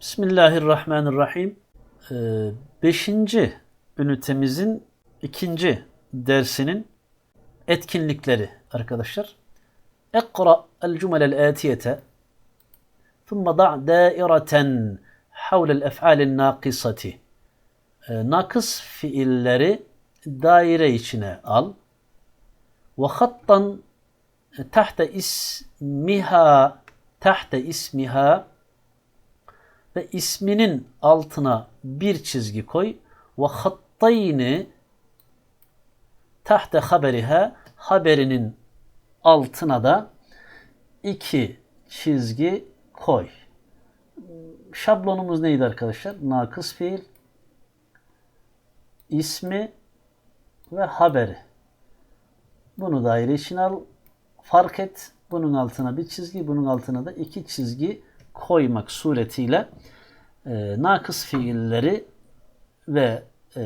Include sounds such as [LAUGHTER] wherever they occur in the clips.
Bismillahirrahmanirrahim. Ee, beşinci ünitemizin ikinci dersinin etkinlikleri arkadaşlar. Ekra el cümelel atiyete thumma da' daireten havlel ef'alin nakisati ee, nakıs fiilleri daire içine al. Ve hattan e, tahta ismiha tahta ismiha ve isminin altına bir çizgi koy ve hattayni tahte haberiha haberinin altına da iki çizgi koy. Şablonumuz neydi arkadaşlar? Nakıs fiil, ismi ve haberi. Bunu daire içine al. Fark et. Bunun altına bir çizgi, bunun altına da iki çizgi koymak suretiyle e, nakıs fiilleri ve e,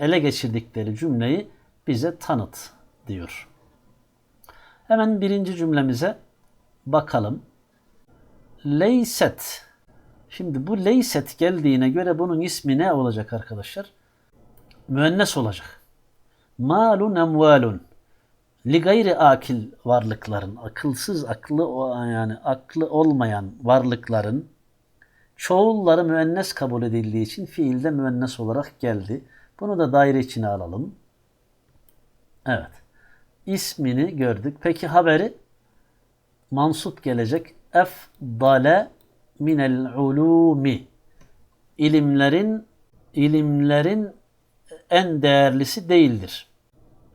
ele geçirdikleri cümleyi bize tanıt diyor. Hemen birinci cümlemize bakalım. Leyset. Şimdi bu leyset geldiğine göre bunun ismi ne olacak arkadaşlar? Müennes olacak. Malun emvalun. Li gayri akil varlıkların, akılsız, aklı yani aklı olmayan varlıkların çoğulları müennes kabul edildiği için fiilde müennes olarak geldi. Bunu da daire içine alalım. Evet. İsmini gördük. Peki haberi? Mansup gelecek. Efdale minel ulumi. İlimlerin ilimlerin en değerlisi değildir.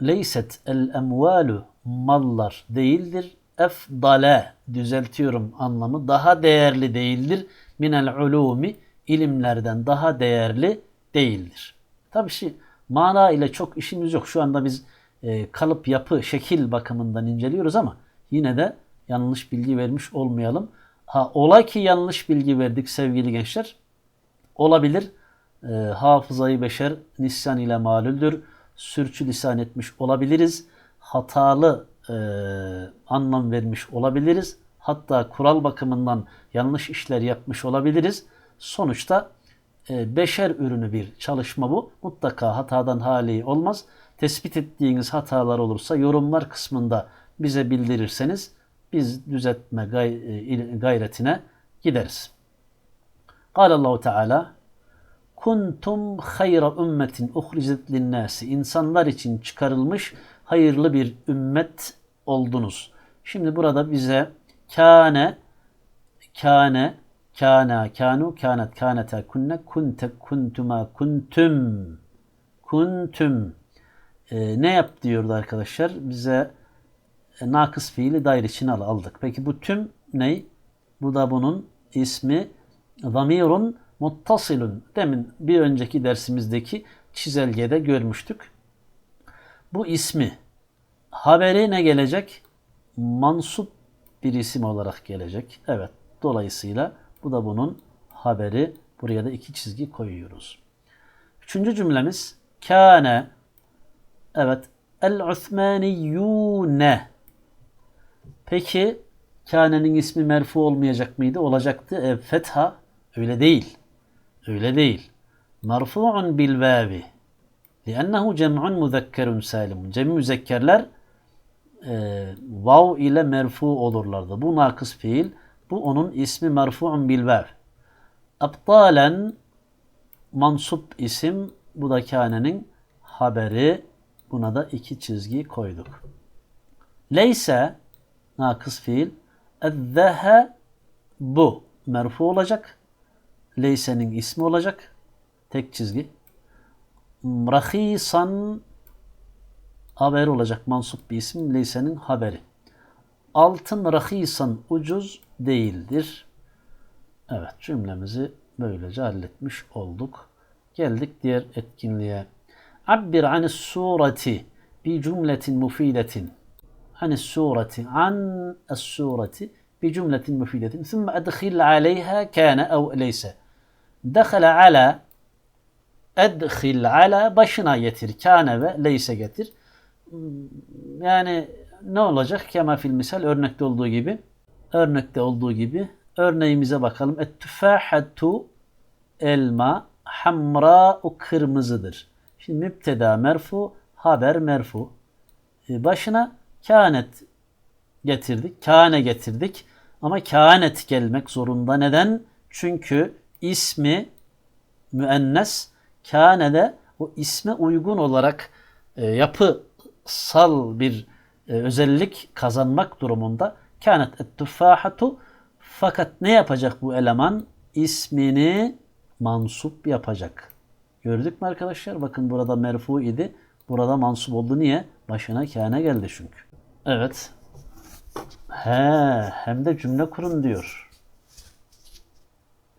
Leyset el emvalu mallar değildir. Efdale düzeltiyorum anlamı daha değerli değildir. Minel ulumi ilimlerden daha değerli değildir. Tabii şey mana ile çok işimiz yok. Şu anda biz e, kalıp yapı, şekil bakımından inceliyoruz ama yine de yanlış bilgi vermiş olmayalım. Ha ola ki yanlış bilgi verdik sevgili gençler. Olabilir. E, hafızayı beşer nisyan ile malüldür sürçülisan etmiş olabiliriz. Hatalı e, anlam vermiş olabiliriz. Hatta kural bakımından yanlış işler yapmış olabiliriz. Sonuçta e, beşer ürünü bir çalışma bu. Mutlaka hatadan hali olmaz. Tespit ettiğiniz hatalar olursa yorumlar kısmında bize bildirirseniz biz düzeltme gay e, gayretine gideriz. Kâlallahu Teala kuntum hayra ümmetin uhricet linnâsi insanlar için çıkarılmış hayırlı bir ümmet oldunuz. Şimdi burada bize kâne kâne kâna kânu kânet kânete kunne kunte kuntuma kuntum kuntum ee, ne yap diyordu arkadaşlar? Bize e, nakıs fiili daire içine aldık. Peki bu tüm ne? Bu da bunun ismi zamirun muttasilun. Demin bir önceki dersimizdeki çizelgede görmüştük. Bu ismi haberi ne gelecek? Mansup bir isim olarak gelecek. Evet. Dolayısıyla bu da bunun haberi. Buraya da iki çizgi koyuyoruz. Üçüncü cümlemiz kâne Evet. El-Uthmaniyune. Peki kânenin ismi merfu olmayacak mıydı? Olacaktı. E, fetha öyle değil. Öyle değil. Merfu'un bil vavi. Liannehu cem'un muzekkerun salimun. Cem müzekkerler e, vav ile merfu olurlardı. Bu nakıs fiil. Bu onun ismi merfu'un bil vav. Aptalen mansup isim. Bu da kânenin haberi. Buna da iki çizgi koyduk. Leyse nakıs fiil. Ezzehe bu merfu olacak. Leyse'nin ismi olacak. Tek çizgi. Rahisan haber olacak. Mansup bir isim. Leyse'nin haberi. Altın rahisan ucuz değildir. Evet cümlemizi böylece halletmiş olduk. Geldik diğer etkinliğe. Abbir anis sureti bi cümletin mufidetin. Anis sureti an es sureti bi cümletin mufidetin. Thumma edkhil aleyha kana ev leyse. Dekhala ala edkhil ala başına getir. Kâne ve leyse getir. Yani ne olacak? Kema fil misal örnekte olduğu gibi. Örnekte olduğu gibi. Örneğimize bakalım. Et elma, hamra o kırmızıdır. Şimdi müpteda merfu, haber merfu. E, başına kânet getirdik, kâne getirdik. Ama kânet gelmek zorunda. Neden? Çünkü ismi müennes kâne de o isme uygun olarak e, yapısal bir e, özellik kazanmak durumunda. Kânet et-tufâhatu fakat ne yapacak bu eleman? İsmini mansup yapacak. Gördük mü arkadaşlar? Bakın burada merfu idi. Burada mansup oldu. Niye? Başına kâne geldi çünkü. Evet. He, hem de cümle kurun diyor.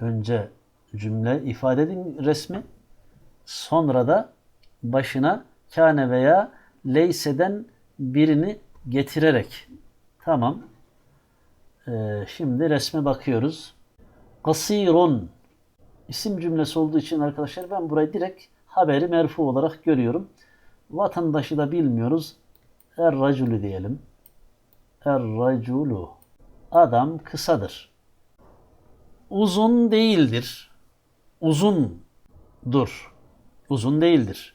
Önce cümle ifade edin resmi. Sonra da başına kâne veya leyseden birini getirerek. Tamam. Ee, şimdi resme bakıyoruz. Kasirun isim cümlesi olduğu için arkadaşlar ben burayı direkt haberi merfu olarak görüyorum. Vatandaşı da bilmiyoruz. Er raculu diyelim. Er raculu. Adam kısadır. Uzun değildir. Uzundur. Uzun değildir.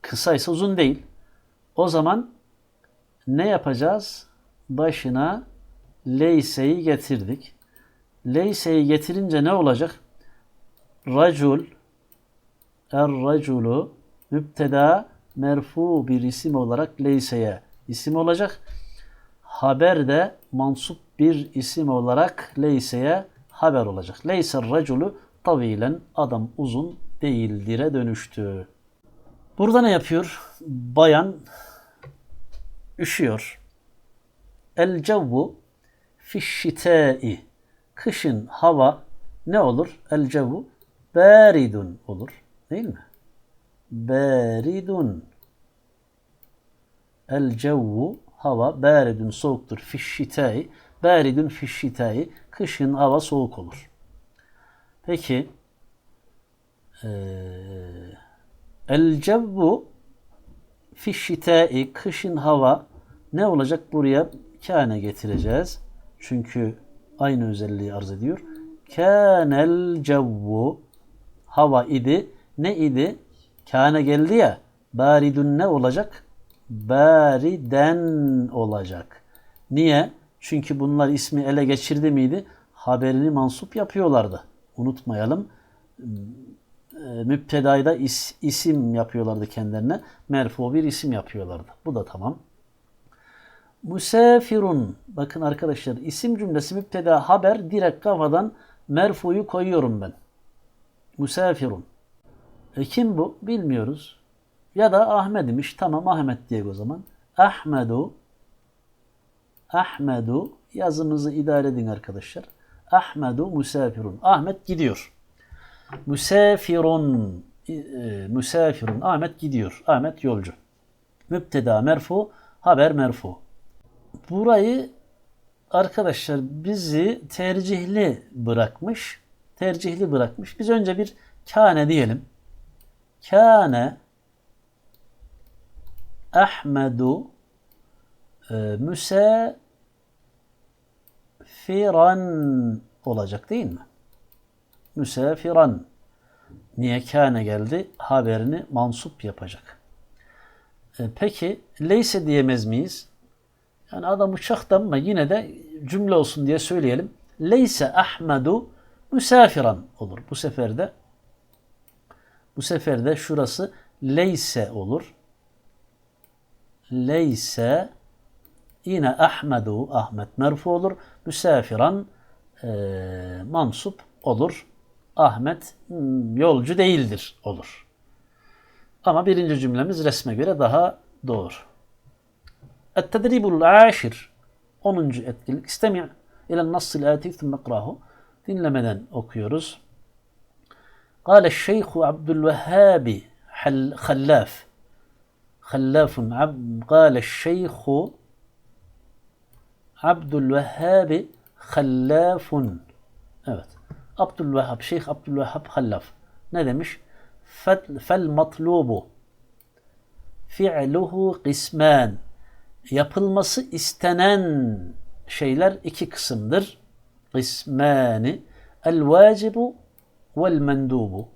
Kısaysa uzun değil. O zaman ne yapacağız? Başına leyseyi getirdik. Leyseyi getirince ne olacak? Racul er raculu müpteda merfu bir isim olarak leyseye isim olacak. Haber de mansup bir isim olarak leyseye haber olacak. Leyser raculu tavilen adam uzun değildir'e dönüştü. Burada ne yapıyor? Bayan üşüyor. El cevvu fişşitâi. Kışın hava ne olur? El cevvu Beridun olur. Değil mi? Beridun. El cevvu hava beridun soğuktur. Fişşitâi. Beridun fişşitâi. Kışın hava soğuk olur. Peki ee, el cevvu fişşitâi. Kışın hava ne olacak? Buraya kâne getireceğiz. Çünkü aynı özelliği arz ediyor. Kânel cevvu hava idi. Ne idi? Kâne geldi ya. Baridun ne olacak? Bariden olacak. Niye? Çünkü bunlar ismi ele geçirdi miydi? Haberini mansup yapıyorlardı. Unutmayalım. Ee, müptedayda is, isim yapıyorlardı kendilerine. Merfu bir isim yapıyorlardı. Bu da tamam. Musafirun. Bakın arkadaşlar isim cümlesi müpteda haber direkt kafadan merfuyu koyuyorum ben. Musafirun. E kim bu? Bilmiyoruz. Ya da Ahmet imiş. Tamam Ahmet diye o zaman. Ahmedu Ahmedu yazımızı idare edin arkadaşlar. Ahmedu musafirun. Ahmet gidiyor. Musafirun e, musafirun. Ahmet gidiyor. Ahmet yolcu. Müpteda merfu, haber merfu. Burayı arkadaşlar bizi tercihli bırakmış. Tercihli bırakmış. Biz önce bir kâne diyelim. Kâne Ahmedu e, müsafiran olacak değil mi? Müsafiran. Niye kâne geldi? Haberini mansup yapacak. E, peki leyse diyemez miyiz? Yani adam uçakta ama yine de cümle olsun diye söyleyelim. Leyse Ahmedu müsafiran olur. Bu sefer de bu sefer de şurası leyse olur. Leyse Yine Ahmedu Ahmet merfu olur. Müsafiran e, mansup olur. Ahmet yolcu değildir olur. Ama birinci cümlemiz resme göre daha doğru. Et-tedribul aşir 10. etkinlik. İstemi' ile nasıl ati thumme krahu. Dinlemeden okuyoruz. Kale Şeyhu Abdülvehhabi Khallaf. Khallafun Ab Kale Şeyhu الشيخ Abdülvehhabi hallafun. Evet. Abdülvehhab, Şeyh Abdülvehhab hallaf. Ne demiş? Fel, matlubu fi'luhu kısmen. Yapılması istenen şeyler iki kısımdır. Kısmani. El vacibu والمندوب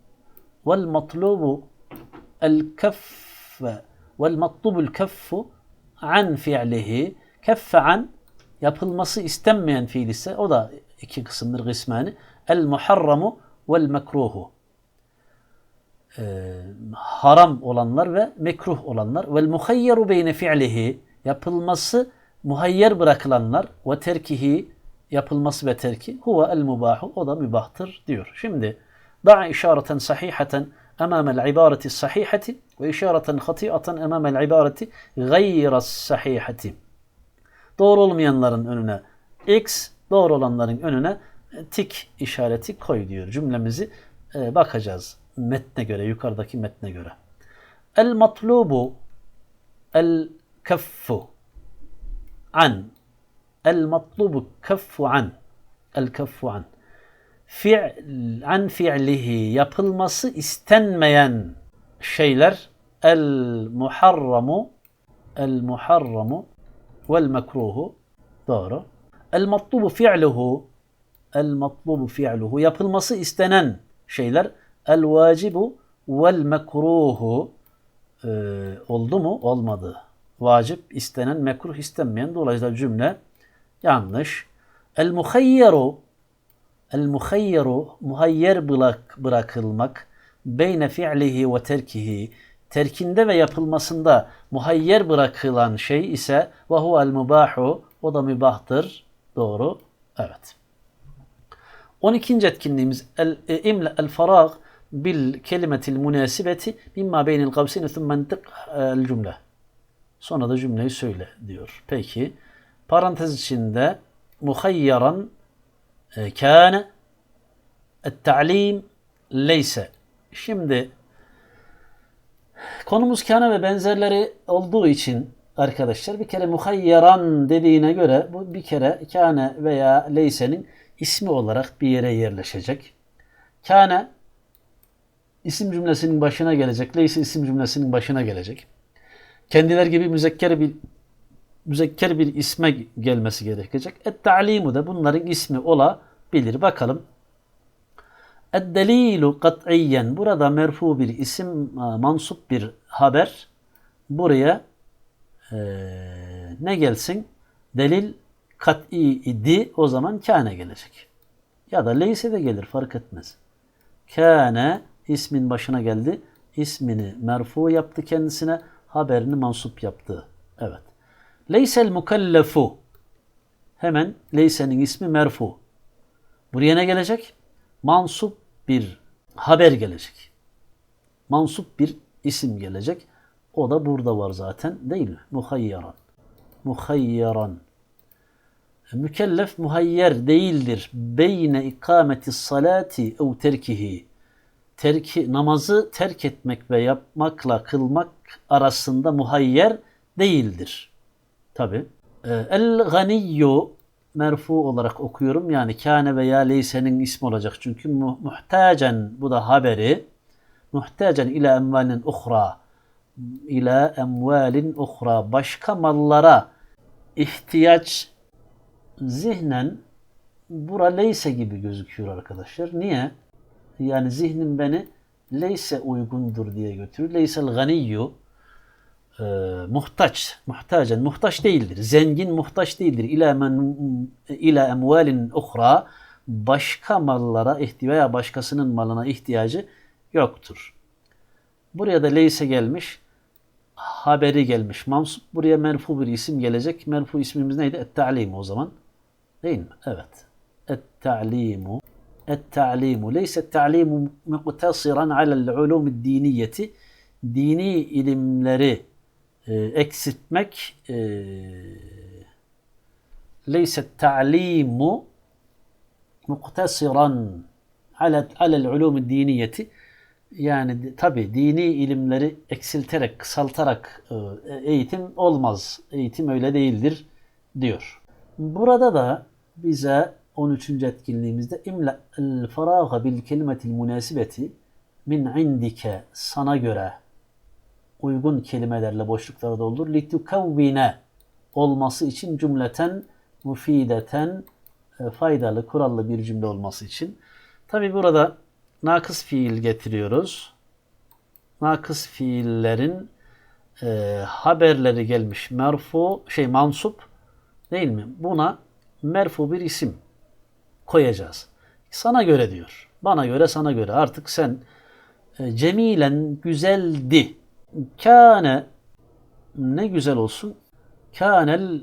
والمطلوب الكف والمطلوب الكف عن fi'lihi keffe an yapılması istenmeyen fiil ise o da iki kısımdır kısmeni. El muharramu vel mekruhu. Ee, haram olanlar ve mekruh olanlar. Vel muhayyeru beyne fi'lihi. Yapılması muhayyer bırakılanlar ve terkihi yapılması ve terki huve el mubahu o da mübahtır diyor. Şimdi da'a işareten sahihaten emamel ibareti sahihati ve işareten hatiaten emamel ibareti gayras sahihati. Doğru olmayanların önüne X, doğru olanların önüne tik işareti koy diyor. Cümlemizi e, bakacağız metne göre, yukarıdaki metne göre. El matlubu el keffu an el matlubu keffu an el keffu an fi'l an fi'lihi yapılması istenmeyen şeyler el muharramu el muharramu vel mekruhu doğru. El matlubu fi'luhu el matlubu yapılması istenen şeyler el vacibu vel ee, oldu mu? Olmadı. Vacip istenen, mekruh istenmeyen. Dolayısıyla cümle yanlış. El muhayyeru El muhayyeru muhayyer bırak, bırakılmak beyne fi'lihi ve terkihi terkinde ve yapılmasında muhayyer bırakılan şey ise ve huvel mubahu o da mübahtır. Doğru. Evet. 12. etkinliğimiz el e, imla el farag bil kelimetil münasibeti mimma beynil kavsini thumma entik el cümle. Sonra da cümleyi söyle diyor. Peki parantez içinde muhayyaran e, kâne et-ta'lim leyse. Şimdi konumuz kâne ve benzerleri olduğu için arkadaşlar bir kere muhayyaran dediğine göre bu bir kere kâne veya leysenin ismi olarak bir yere yerleşecek. Kâne isim cümlesinin başına gelecek. Leyse isim cümlesinin başına gelecek. Kendiler gibi müzekker bir müzekker bir isme gelmesi gerekecek. Et-ta'limu da bunların ismi olabilir. Bakalım. Et-delilu kat'iyen. Burada merfu bir isim, mansup bir haber. Buraya e, ne gelsin? Delil kat'i idi. O zaman kâne gelecek. Ya da leyse de gelir fark etmez. Kâne ismin başına geldi. İsmini merfu yaptı kendisine. Haberini mansup yaptı. Evet. Leysel mukellefu. Hemen leysenin ismi merfu. Buraya ne gelecek? Mansup bir haber gelecek. Mansup bir isim gelecek. O da burada var zaten değil mi? Muhayyaran. Muhayyaran. Mükellef muhayyer değildir. Beyne ikameti salati ev terkihi. Terki, namazı terk etmek ve yapmakla kılmak arasında muhayyer değildir. Tabi. Ee, El ganiyyu merfu olarak okuyorum. Yani kâne veya leysenin ismi olacak. Çünkü muhtacen bu da haberi. Muhtacen ila emvalin uhra. ila emvalin uhra. Başka mallara ihtiyaç zihnen bura leyse gibi gözüküyor arkadaşlar. Niye? Yani zihnim beni leyse uygundur diye götürüyor. Leysel ganiyyu e, muhtaç, muhtacen muhtaç değildir. Zengin muhtaç değildir. İla men ila emvalin uhra başka mallara veya başkasının malına ihtiyacı yoktur. Buraya da leyse gelmiş. Haberi gelmiş. Mansup buraya menfu bir isim gelecek. Menfu ismimiz neydi? Et-ta'lim o zaman. Değil mi? Evet. Et-ta'limu Et-ta'limu leyse et-ta'limu muqtasiran alel ulum diniyeti dini ilimleri e, eksiltmek e, leyset ta'limu muktesiran ala alel ulum diniyeti yani tabi dini ilimleri eksilterek, kısaltarak e, eğitim olmaz. Eğitim öyle değildir diyor. Burada da bize 13. etkinliğimizde imla el faraga bil kelimetil münasibeti min indike sana göre uygun kelimelerle boşlukları doldur. Litukavvine olması için cümleten mufideten e, faydalı, kurallı bir cümle olması için. Tabi burada nakıs fiil getiriyoruz. Nakıs fiillerin e, haberleri gelmiş. Merfu, şey mansup değil mi? Buna merfu bir isim koyacağız. Sana göre diyor. Bana göre sana göre. Artık sen e, cemilen güzeldi. Kâne ne güzel olsun. Kânel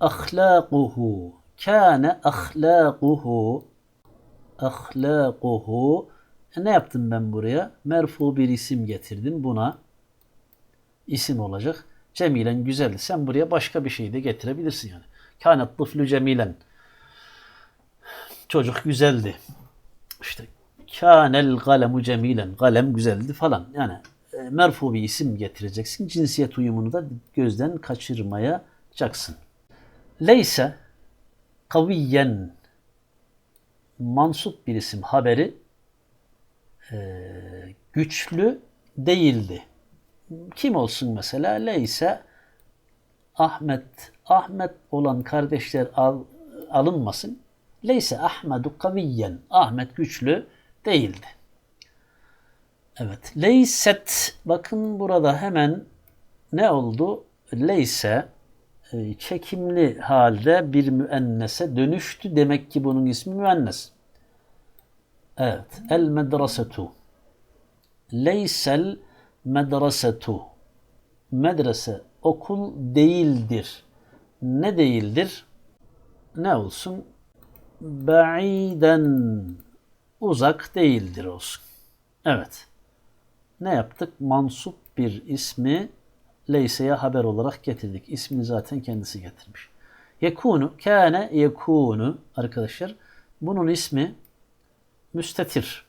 ahlâkuhu. Kâne ahlâkuhu. Ahlâkuhu. E ne yaptım ben buraya? Merfu bir isim getirdim. Buna isim olacak. Cemilen güzeldi. Sen buraya başka bir şey de getirebilirsin yani. Kânet tıflü cemilen. Çocuk güzeldi. İşte kânel galemu cemilen. Galem güzeldi falan. Yani e, merfu bir isim getireceksin. Cinsiyet uyumunu da gözden kaçırmayacaksın. Leyse kaviyen mansup bir isim haberi e, güçlü değildi. Kim olsun mesela? Leyse Ahmet. Ahmet olan kardeşler al, alınmasın. Leyse Ahmedu kaviyen. Ahmet güçlü değildi. Evet. Leyset. Bakın burada hemen ne oldu? Leyse e, çekimli halde bir müennese dönüştü. Demek ki bunun ismi müennes. Evet. El medresetu. Leysel medresetu. Medrese okul değildir. Ne değildir? Ne olsun? Ba'iden uzak değildir olsun. Evet. Ne yaptık? Mansup bir ismi Leyse'ye haber olarak getirdik. İsmini zaten kendisi getirmiş. Yekunu, kâne yekunu arkadaşlar. Bunun ismi müstetir.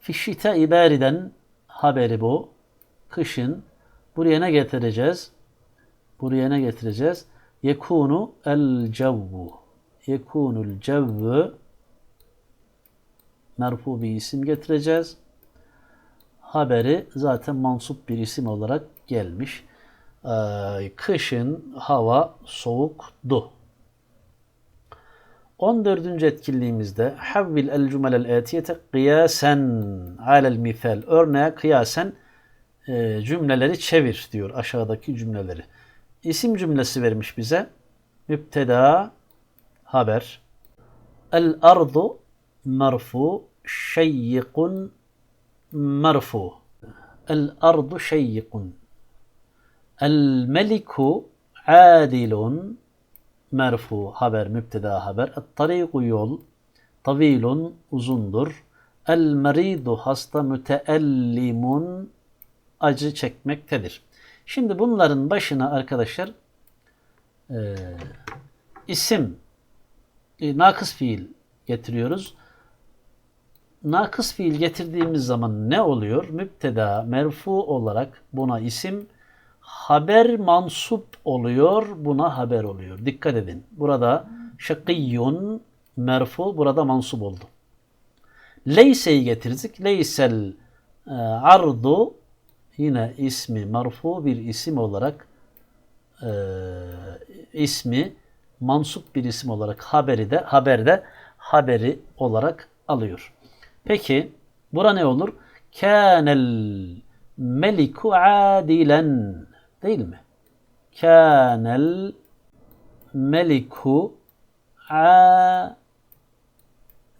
Fişşite ibariden haberi bu. Kışın buraya ne getireceğiz? Buraya ne getireceğiz? Yekunu el cevvu. Yekunul cevvu merfu bir isim getireceğiz. Haberi zaten mansup bir isim olarak gelmiş. Ee, kışın hava soğuktu. 14. etkinliğimizde havvil el cümelel etiyete kıyasen alel misal. Örneğe kıyasen e, cümleleri çevir diyor aşağıdaki cümleleri. İsim cümlesi vermiş bize. Müpteda haber. El ardu merfu şeyyikun ardu şeyyikun. El meliku adilun merfu haber müpteda haber. Tariku yol tavilun uzundur. El meridu hasta müteellimun acı çekmektedir. Şimdi bunların başına arkadaşlar e, isim e, nakıs fiil getiriyoruz. Nakıs fiil getirdiğimiz zaman ne oluyor? Müpteda merfu olarak buna isim haber mansup oluyor, buna haber oluyor. Dikkat edin. Burada şakiyyun merfu, burada mansup oldu. Leyse'yi getirdik. Leysel e, ardu yine ismi marfu bir isim olarak e, ismi mansup bir isim olarak haberi de haberde haberi olarak alıyor. Peki bura ne olur? Kânel meliku adilen değil mi? Kânel meliku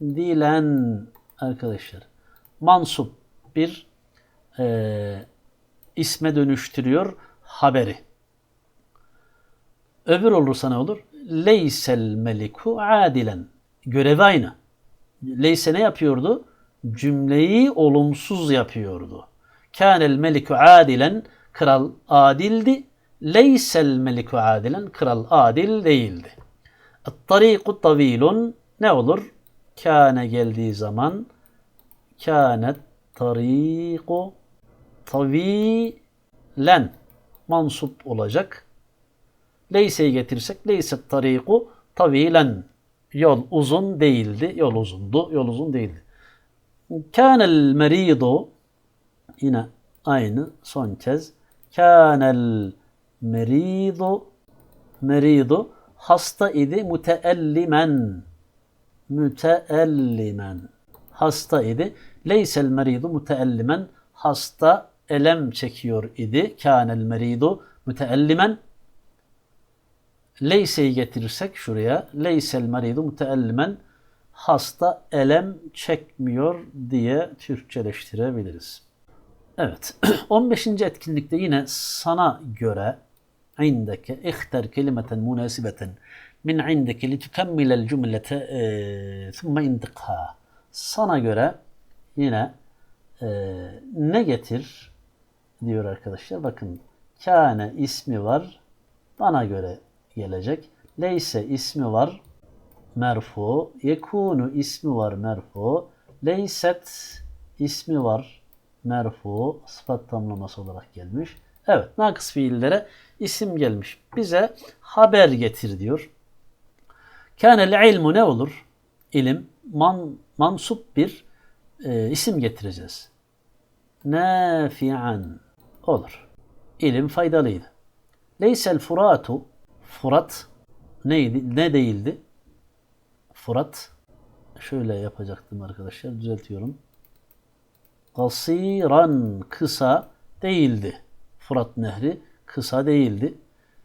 adilen arkadaşlar. Mansup bir e, isme dönüştürüyor haberi. Öbür olursa ne olur? Leysel meliku adilen. Görevi aynı. Leyse ne yapıyordu? Cümleyi olumsuz yapıyordu. Kânel meliku adilen. Kral adildi. Leysel meliku adilen. Kral adil değildi. Tariku tavilun ne olur? Kâne geldiği zaman kânet tariku tavilen mansup olacak. Leyse'yi getirsek leyset tariku tavilen yol uzun değildi. Yol uzundu. Yol uzun değildi. Kânel meridu. Yine aynı son kez. Kânel meridu. Meridu. Hasta idi müteellimen. Müteellimen. Hasta idi. Leysel meridu müteellimen. Hasta elem çekiyor idi. Kânel meridu müteellimen. Leyse'yi getirirsek şuraya. Leysel meridu müteellimen hasta elem çekmiyor diye Türkçeleştirebiliriz. Evet. [CLEARS THROAT] 15. etkinlikte yine sana göre indeke ihtar kelimeten münasibeten min indeke litukemmilel cümlete e, thumme indikha. Sana göre yine e, ne getir diyor arkadaşlar. Bakın kâne ismi var. Bana göre gelecek. Leyse ismi var. Merfu. Yekunu ismi var merfu. Leyset ismi var merfu. Sıfat tamlaması olarak gelmiş. Evet nakıs fiillere isim gelmiş. Bize haber getir diyor. Kânel ilmu ne olur? İlim man, mansup bir e, isim getireceğiz. Nafi'an olur. İlim faydalıydı. Leysel furatu Furat neydi? Ne değildi? Furat şöyle yapacaktım arkadaşlar. Düzeltiyorum. Gasiran kısa değildi. Fırat Nehri kısa değildi.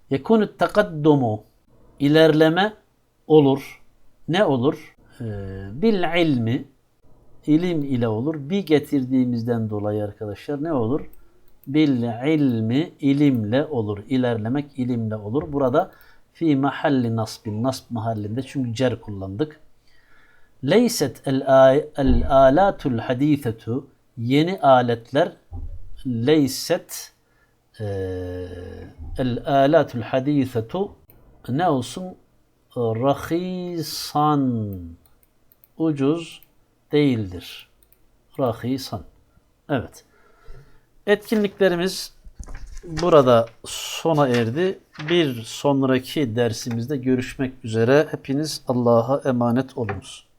Yekunu takaddumu ilerleme olur. Ne olur? Ee, bil ilmi ilim ile olur. Bir getirdiğimizden dolayı arkadaşlar ne olur? Bil ilmi ilimle olur. İlerlemek ilimle olur. Burada fi mahalli nasbin nasb mahallinde çünkü cer kullandık. Leyset el el alatul hadisetu yeni aletler leyset el alatul hadisetu ne olsun rahisan ucuz değildir. Rahisan. Evet. Etkinliklerimiz burada sona erdi. Bir sonraki dersimizde görüşmek üzere. Hepiniz Allah'a emanet olunuz.